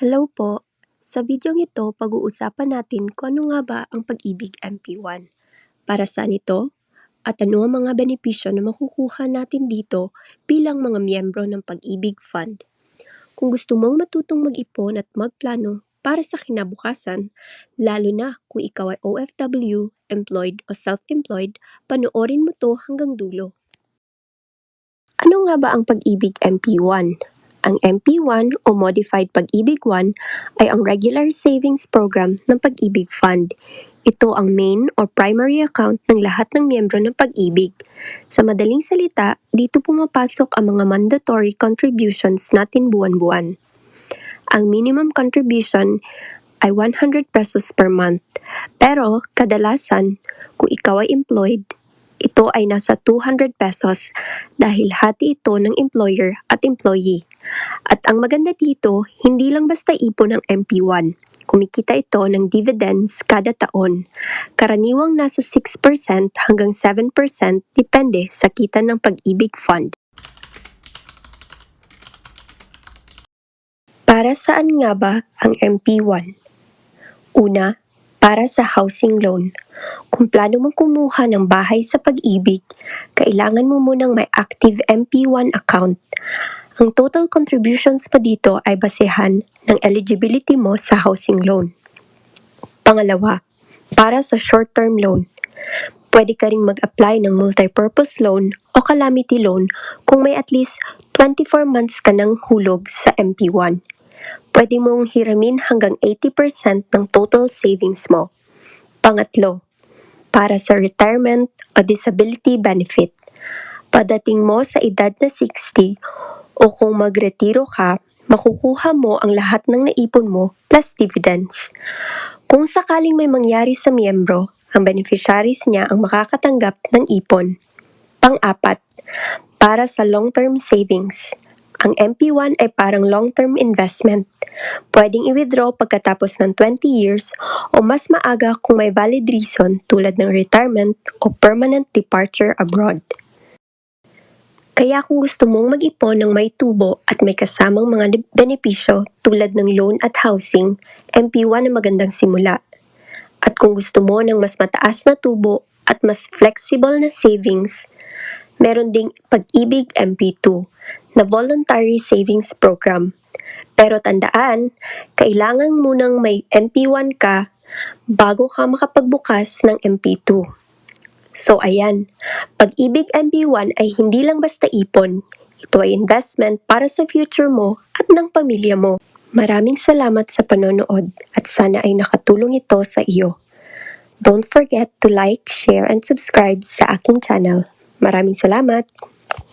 Hello po. Sa videong ito, pag-uusapan natin kung ano nga ba ang Pag-ibig MP1, para saan ito, at ano ang mga benepisyo na makukuha natin dito bilang mga miyembro ng Pag-ibig Fund. Kung gusto mong matutong mag-ipon at magplano para sa kinabukasan, lalo na kung ikaw ay OFW, employed o self-employed, panoorin mo to hanggang dulo. Ano nga ba ang Pag-ibig MP1? Ang MP1 o Modified Pag-ibig 1 ay ang regular savings program ng Pag-ibig Fund. Ito ang main or primary account ng lahat ng miyembro ng Pag-ibig. Sa madaling salita, dito pumapasok ang mga mandatory contributions natin buwan-buwan. Ang minimum contribution ay 100 pesos per month. Pero kadalasan, kung ikaw ay employed, ito ay nasa 200 pesos dahil hati ito ng employer at employee. At ang maganda dito, hindi lang basta ipon ng MP1. Kumikita ito ng dividends kada taon. Karaniwang nasa 6% hanggang 7% depende sa kita ng pag-ibig fund. Para saan nga ba ang MP1? Una, para sa housing loan. Kung plano mong kumuha ng bahay sa pag-ibig, kailangan mo munang may active MP1 account. Ang total contributions pa dito ay basehan ng eligibility mo sa housing loan. Pangalawa, para sa short-term loan. Pwede ka ring mag-apply ng multipurpose loan o calamity loan kung may at least 24 months ka ng hulog sa MP1. Pwede mong hiramin hanggang 80% ng total savings mo. Pangatlo, para sa retirement o disability benefit. Padating mo sa edad na 60 o kung magretiro ka, makukuha mo ang lahat ng naipon mo plus dividends. Kung sakaling may mangyari sa miyembro, ang beneficiaries niya ang makakatanggap ng ipon. Pang-apat, para sa long-term savings. Ang MP1 ay parang long-term investment. Pwedeng i-withdraw pagkatapos ng 20 years o mas maaga kung may valid reason tulad ng retirement o permanent departure abroad. Kaya kung gusto mong mag-ipon ng may tubo at may kasamang mga benepisyo tulad ng loan at housing, MP1 ang magandang simula. At kung gusto mo ng mas mataas na tubo at mas flexible na savings, meron ding Pag-ibig MP2 na voluntary savings program. Pero tandaan, kailangan munang may MP1 ka bago ka makapagbukas ng MP2. So ayan, Pag-ibig MP1 ay hindi lang basta ipon. Ito ay investment para sa future mo at ng pamilya mo. Maraming salamat sa panonood at sana ay nakatulong ito sa iyo. Don't forget to like, share, and subscribe sa aking channel. Maraming salamat!